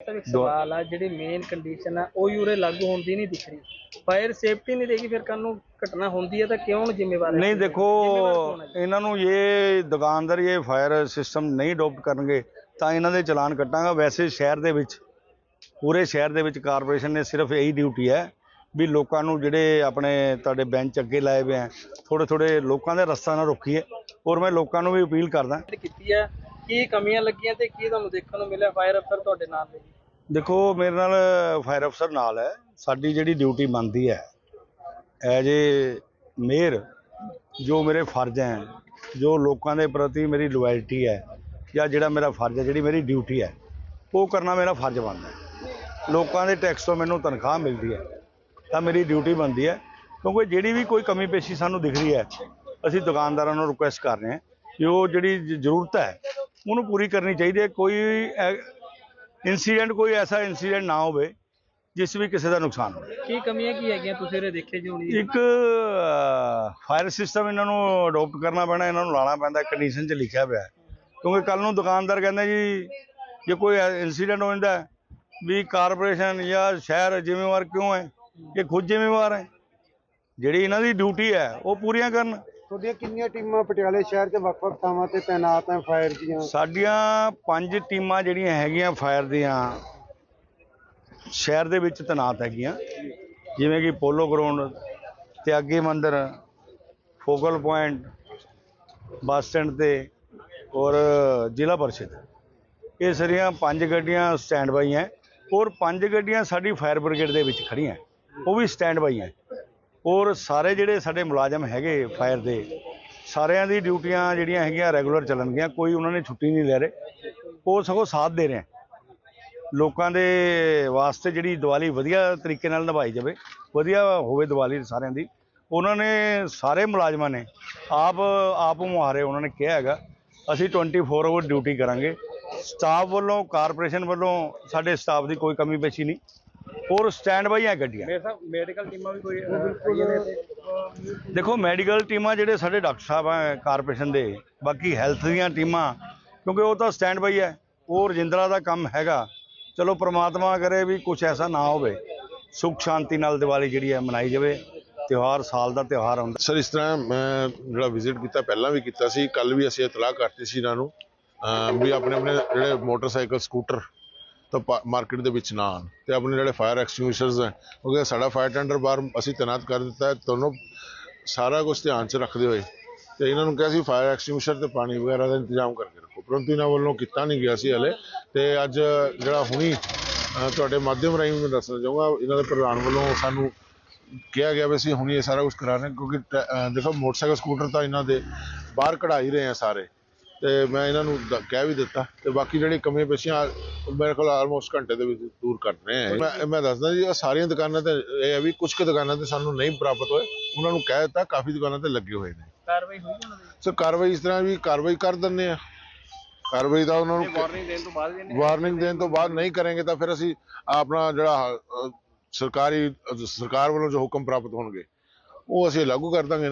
ਇੱਕ ਸਵਾਲ ਆ ਜਿਹੜੀ ਮੇਨ ਕੰਡੀਸ਼ਨ ਆ ਉਹ ਯੂਰੇ ਲਾਗੂ ਹੁੰਦੀ ਨਹੀਂ ਦਿਖ ਰਹੀ। ਫਾਇਰ ਸੇਫਟੀ ਨਹੀਂ ਰਹੇਗੀ ਫਿਰ ਕੱਲ ਨੂੰ ਘਟਨਾ ਹੁੰਦੀ ਹੈ ਤਾਂ ਕੌਣ ਜ਼ਿੰਮੇਵਾਰ ਹੈ ਨਹੀਂ ਦੇਖੋ ਜ਼ਿੰਮੇਵਾਰ ਕੌਣ ਹੈ ਜੀ? ਇਹਨਾਂ ਨੂੰ ਇਹ ਦੁਕਾਨਦਾਰ ਇਹ ਫਾਇਰ ਸਿਸਟਮ ਨਹੀਂ ਅਡਾਪਟ ਕਰਨਗੇ ਤਾਂ ਇਹਨਾਂ ਦੇ ਚਲਾਨ ਕੱਟਾਂਗਾ। ਵੈਸੇ ਸ਼ਹਿਰ ਦੇ ਵਿੱਚ ਪੂਰੇ ਸ਼ਹਿਰ ਦੇ ਵਿੱਚ ਕਾਰਪੋਰੇਸ਼ਨ ਨੇ ਸਿਰਫ ਇਹੀ ਡਿਊਟੀ ਹੈ ਵੀ ਲੋਕਾਂ ਨੂੰ ਜਿਹੜੇ ਆਪਣੇ ਤੁਹਾਡੇ ਬੈਂਚ ਅੱਗੇ ਲਾਏ ਹੋਏ ਆ ਥੋੜੇ ਥੋੜੇ ਲੋਕਾਂ ਦੇ ਰਸਤਾ ਨਾ ਰੋਕੀਏ। ਔਰ ਮੈਂ ਲੋਕਾਂ ਨੂੰ ਵੀ ਅਪੀਲ ਕਰਦਾ। ਕੀਤੀ ਹੈ ਕੀ ਕਮੀਆਂ ਲੱਗੀਆਂ ਤੇ ਕੀ ਤੁਹਾਨੂੰ ਦੇਖਣ ਨੂੰ ਮਿਲਿਆ ਫਾਇਰ ਅਫਸਰ ਤੁਹਾਡੇ ਨਾਲ ਨੇ ਦੇਖੋ, ਮੇਰੇ ਨਾਲ ਫਾਇਰ ਅਫਸਰ ਨਾਲ ਹੈ। ਸਾਡੀ ਜਿਹੜੀ ਡਿਊਟੀ ਬਣਦੀ ਹੈ ਐਜ ਏ ਮੇਅਰ ਜੋ ਮੇਰੇ ਫਰਜ਼ ਹੈ, ਜੋ ਲੋਕਾਂ ਦੇ ਪ੍ਰਤੀ ਮੇਰੀ ਲੋਇਲਟੀ ਹੈ, ਜਾਂ ਜਿਹੜਾ ਮੇਰਾ ਫਰਜ਼ ਹੈ, ਜਿਹੜੀ ਮੇਰੀ ਡਿਊਟੀ ਹੈ, ਉਹ ਕਰਨਾ ਮੇਰਾ ਫਰਜ਼ ਬਣਦਾ ਹੈ। ਲੋਕਾਂ ਦੇ ਟੈਕਸ ਤੋਂ ਮੈਨੂੰ ਤਨਖਾਹ ਮਿਲਦੀ ਹੈ, ਤਾਂ ਮੇਰੀ ਡਿਊਟੀ ਬਣਦੀ ਹੈ। ਕਿਉਂਕਿ ਜਿਹੜੀ ਵੀ ਕੋਈ ਕਮੀ ਪੇਸ਼ੀ ਸਾਨੂੰ ਦਿਖ ਰਹੀ ਹੈ, ਅਸੀਂ ਦੁਕਾਨਦਾਰਾਂ ਨੂੰ ਰਿਕੁਐਸਟ ਕਰ ਰਹੇ ਹਾਂ ਕਿ ਉਹ ਜਿਹੜੀ ਜ਼ਰੂਰਤ ਹੈ ਉਹਨੂੰ ਪੂਰੀ ਕਰਨੀ ਚਾਹੀਦੀ ਹੈ। ਕੋਈ ਇਨਸੀਡੈਂਟ ਕੋਈ ਐਸਾ ਇਨਸੀਡੈਂਟ ਨਾ ਹੋਵੇ ਜਿਸ ਵੀ ਕਿਸੇ ਦਾ ਨੁਕਸਾਨ ਹੋਵੇ। ਕੀ ਕਮੀਆਂ ਕੀ ਹੈਗੀਆਂ ਤੁਸੀਂ ਇਹਦੇ ਦੇਖੇ ਜੀ ਹੋਣੀ ਇੱਕ ਫਾਇਰ ਸਿਸਟਮ ਇਹਨਾਂ ਨੂੰ ਅਡਾਪਟ ਕਰਨਾ ਪੈਣਾ ਇਹਨਾਂ ਨੂੰ ਲਾਣਾ ਪੈਂਦਾ ਕੰਡੀਸ਼ਨ 'ਚ ਲਿਖਿਆ ਹੈ। ਕਿਉਂਕਿ ਕੱਲ ਨੂੰ ਦੁਕਾਨਦਾਰ ਕਹਿੰਦਾ ਜੀ ਜੇ ਕੋਈ ਇਨਸੀਡੈਂਟ ਹੋ ਜਾਂਦਾ ਵੀ ਕਾਰਪੋਰੇਸ਼ਨ ਜਾਂ ਸ਼ਹਿਰ ਜ਼ਿੰਮੇਵਾਰ ਕਿਉਂ ਹੈ? ਇਹ ਖੁਦ ਜ਼ਿੰਮੇਵਾਰ ਹੈ। ਜਿਹੜੀ ਇਹਨਾਂ ਦੀ ਡਿਊਟੀ ਹੈ ਉਹ ਪੂਰੀਆਂ ਕਰਨ। ਤੁਹਾਡੀਆਂ ਕਿੰਨੀਆਂ ਟੀਮਾਂ ਪਟਿਆਲੇ ਸ਼ਹਿਰ 'ਚ ਵੱਖ-ਵੱਖ ਥਾਵਾਂ ਤੇ ਤਾਇਨਾਤ ਹੈ ਫਾਇਰ ਦੀਆਂ? ਸਾਡੀਆਂ ਪੰਜ ਟੀਮਾਂ ਜਿਹੜੀਆਂ ਹੈਗੀਆਂ ਫਾਇਰ ਦੀਆਂ, ਸ਼ਹਿਰ ਦੇ ਵਿੱਚ ਤੈਨਾਤ ਹੈਗੀਆਂ। ਜਿਵੇਂ ਕਿ ਪੋਲੋ ਗਰਾਊਂਡ, ਤਿਆਗੀ ਮੰਦਰ ਫੋਕਲ ਪੁਆਇੰਟ, ਬੱਸ ਸਟੈਂਡ ਤੇ ਔਰ ਜ਼ਿਲ੍ਹਾ ਪਰਿਸ਼ਦ। ਇਹ ਸਾਰੀਆਂ ਪੰਜ ਗੱਡੀਆਂ ਸਟੈਂਡ ਬਾਈ ਹੈ ਔਰ ਪੰਜ ਗੱਡੀਆਂ ਸਾਡੀ ਫਾਇਰ ਬ੍ਰਿਗੇਡ ਦੇ ਵਿੱਚ ਖੜੀਆਂ ਉਹ ਵੀ ਸਟੈਂਡ ਬਾਈ ਹੈ ਔਰ ਸਾਰੇ ਜਿਹੜੇ ਸਾਡੇ ਮੁਲਾਜ਼ਮ ਹੈਗੇ ਫਾਇਰ ਦੇ, ਸਾਰਿਆਂ ਦੀ ਡਿਊਟੀਆਂ ਜਿਹੜੀਆਂ ਹੈਗੀਆਂ ਰੈਗੂਲਰ ਚੱਲਣਗੀਆਂ, ਕੋਈ ਉਹਨਾਂ ਨੇ ਛੁੱਟੀ ਨਹੀਂ ਲੈ ਰਹੇ। ਉਹ ਸਗੋਂ ਸਾਥ ਦੇ ਰਹੇ ਲੋਕਾਂ ਦੇ ਵਾਸਤੇ ਜਿਹੜੀ ਦੀਵਾਲੀ ਵਧੀਆ ਤਰੀਕੇ ਨਾਲ ਨਿਭਾਈ ਜਾਵੇ, ਵਧੀਆ ਹੋਵੇ ਦੀਵਾਲੀ ਸਾਰਿਆਂ ਦੀ। ਉਹਨਾਂ ਨੇ, ਸਾਰੇ ਮੁਲਾਜ਼ਮਾਂ ਨੇ, ਆਪ ਆਪ ਮੁਹਾਰੇ ਉਹਨਾਂ ਨੇ ਕਿਹਾ ਹੈਗਾ, ਅਸੀਂ 24 ਆਵਰ ਡਿਊਟੀ ਕਰਾਂਗੇ। ਸਟਾਫ ਵੱਲੋਂ ਕਾਰਪੋਰੇਸ਼ਨ ਵੱਲੋਂ ਸਾਡੇ ਸਟਾਫ ਦੀ ਕੋਈ ਕਮੀ ਪੇਸ਼ੀ ਨਹੀਂ। ਔਰ ਸਟੈਂਡ ਬਾਈ ਹੈ ਗੱਡੀਆਂ। ਮੇਰੇ ਸਾਹਿਬ ਮੈਡੀਕਲ ਟੀਮਾਂ ਵੀ ਕੋਈ ਆਈਆਂ ਨੇ ਤੇ ਦੇਖੋ ਮੈਡੀਕਲ ਟੀਮਾਂ ਜਿਹੜੇ ਸਾਡੇ ਡਾਕਟਰ ਸਾਹਿਬ ਆ ਕਾਰਪੋਰੇਸ਼ਨ ਦੇ ਬਾਕੀ ਹੈਲਥ ਦੀਆਂ ਟੀਮਾਂ ਕਿਉਂਕਿ ਉਹ ਤਾਂ ਸਟੈਂਡ ਬਾਈ ਹੈ ਉਹ ਰਜਿੰਦਰਾ ਦਾ ਕੰਮ ਹੈਗਾ। ਚਲੋ ਪ੍ਰਮਾਤਮਾ ਕਰੇ ਵੀ ਕੁਝ ਐਸਾ ਨਾ ਹੋਵੇ। ਸੁਖ ਸ਼ਾਂਤੀ ਨਾਲ ਦੀਵਾਲੀ ਜਿਹੜੀ ਹੈ ਮਨਾਈ ਜਾਵੇ। ਤਿਉਹਾਰ ਸਾਲ ਦਾ ਤਿਉਹਾਰ ਹੁੰਦਾ ਸਰ ਇਸ ਤਰ੍ਹਾਂ ਮੈਂ ਜਿਹੜਾ ਵਿਜ਼ਿਟ ਕੀਤਾ ਪਹਿਲਾਂ ਵੀ ਕੀਤਾ ਸੀ। ਕੱਲ ਵੀ ਅਸੀਂ ਇਤਲਾਹ ਕਰਤੀ ਸੀ ਇਹਨਾਂ ਨੂੰ। ਵੀ ਆਪਣੇ ਆਪਣੇ ਜਿਹੜੇ ਮੋਟਰਸਾਈਕਲ ਸਕੂਟਰ ਤਾਂ ਮਾਰਕੀਟ ਦੇ ਵਿੱਚ ਨਾ ਆਉਣ। ਤੇ ਆਪਣੇ ਜਿਹੜੇ ਫਾਇਰ ਐਕਸਟਿੰਗੁਇਸ਼ਰਸ ਹੈ ਕਿਉਂਕਿ ਸਾਡਾ ਫਾਇਰ ਟੈਂਡਰ ਬਾਹਰ ਅਸੀਂ ਤੈਨਾਤ ਕਰ ਦਿੱਤਾ ਹੈ ਦੋਨੋਂ ਸਾਰਾ ਕੁਝ ਧਿਆਨ 'ਚ ਰੱਖਦੇ ਹੋਏ। ਤੇ ਇਹਨਾਂ ਨੂੰ ਕਿਹਾ ਸੀ ਫਾਇਰ ਐਕਸਟਿੰਗੁਇਸ਼ਰ ਤੇ ਪਾਣੀ ਵਗੈਰਾ ਦਾ ਇੰਤਜ਼ਾਮ ਕਰਕੇ ਰੱਖੋ। ਪਰੰਤੂ ਇਹਨਾਂ ਵੱਲੋਂ ਕੀਤਾ ਨਹੀਂ ਗਿਆ ਸੀ ਹਲੇ। ਤੇ ਅੱਜ ਜਿਹੜਾ ਹੁਣੀ ਤੁਹਾਡੇ ਮਾਧਿਅਮ ਰਾਹੀਂ ਮੈਂ ਦੱਸਣਾ ਚਾਹੂੰਗਾ, ਇਹਨਾਂ ਦੇ ਪ੍ਰਧਾਨ ਵੱਲੋਂ ਸਾਨੂੰ ਕਿਹਾ ਗਿਆ ਵੀ ਅਸੀਂ ਹੁਣੀ ਇਹ ਸਾਰਾ ਕੁਝ ਕਰਾ ਰਹੇ ਕਿਉਂਕਿ ਟ- ਦੇਖੋ ਮੋਟਰਸਾਈਕਲ, ਸਕੂਟਰ ਤਾਂ ਇਹਨਾਂ ਦੇ ਬਾਹਰ ਕਢਾ ਹੀ ਰਹੇ ਆ ਸਾਰੇ। ਤੇ ਮੈਂ ਇਹਨਾਂ ਨੂੰ ਦ- ਕਹਿ ਵੀ ਦਿੱਤਾ ਤੇ ਬਾਕੀ ਜਿਹੜੀ ਕਮੀਆਂ ਪੇਸ਼ੀਆਂ ਮੇਰੇ ਕੋਲ ਆਲਮੋਸਟ ਘੰਟੇ ਦੇ ਵਿੱਚ ਦੂਰ ਕਰ ਰਹੇ ਆ। ਮੈਂ ਮੈਂ ਦੱਸਦਾ ਜੀ ਇਹ ਸਾਰੀਆਂ ਦੁਕਾਨਾਂ ਤੇ ਇਹ ਹੈ ਵੀ ਕੁਝ ਕੁ ਦੁਕਾਨਾਂ ਤੇ ਸਾਨੂੰ ਨਹੀਂ ਪ੍ਰਾਪਤ ਹੋਏ। ਉਹਨਾਂ ਨੂੰ ਕਹਿ ਦਿੱਤਾ ਕਾਫੀ ਦੁਕਾਨਾਂ ਤੇ ਲੱਗੇ ਹੋਏ ਨੇ। ਕਾਰਵਾਈ ਹੋਈ ਉਹਨਾਂ ਦੀ? ਸੋ ਕਾਰਵਾਈ ਇਸ ਤਰ੍ਹਾਂ ਵੀ ਕਾਰਵਾਈ ਕਰ ਦਿੰਦੇ ਆ। ਕਾਰਵਾਈ ਦਾ ਉਹਨਾਂ ਨੂੰ ਵਾਰਨਿੰਗ ਦੇਣ ਤੋਂ ਬਾਅਦ ਵੀ ਇਹਨੇ ਵਾਰਨਿੰਗ ਦੇਣ ਤੋਂ ਬਾਅਦ ਨਹੀਂ ਕਰਾਂਗੇ ਤਾਂ ਫਿਰ ਅਸੀਂ ਆਪਣਾ ਜਿਹੜਾ ਅਹ, ਸਰਕਾਰੀ ਸਰਕਾਰ ਵੱਲੋਂ ਜੋ ਹੁਕਮ ਪ੍ਰਾਪਤ ਹੋਣਗੇ ਉਹ ਅਸੀਂ ਲਾਗੂ ਕਰ ਦਾਂਗੇ।